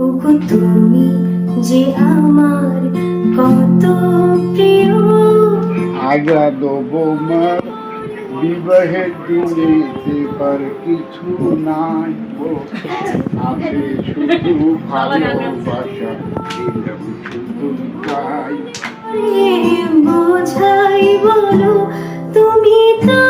ওগো তুমি যে আমার কত প্রিয় আগা দেবো দিনে দেবার কিছু নাই। আছে শুধু ভালোবাসা দিলাম শুধু তাই বোঝাই বলো তুমি তো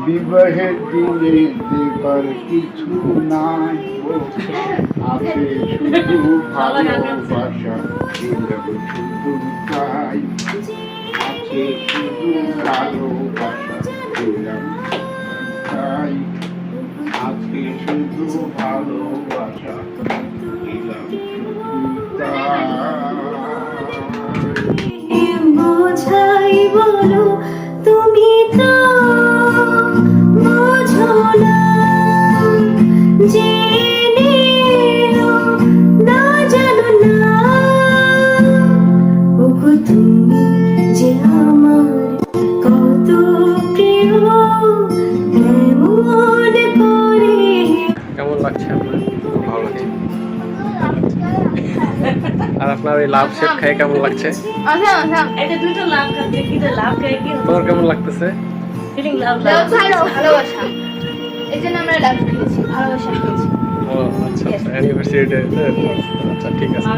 বিবাহের দিনে দেবার কিছু আছে শুধু ভালোবাসা শুধু তাই। আছে শুধু ভালোবাসা তাই। আছে শুধু ভালোবাসা বোঝাই তুমি তো আর আপনার এই লাভ শেপ খাই কেমন লাগছে? আচ্ছা আচ্ছা এটা দুটো লাভ খাচ্ছে কি লাভ খাই কি তোমার কেমন লাগতেছে? জন্য আমরা লাভ খেয়েছি ভালোবাসা খেয়েছি ও আচ্ছা অ্যানিভার্সারি ডে আচ্ছা ঠিক আছে।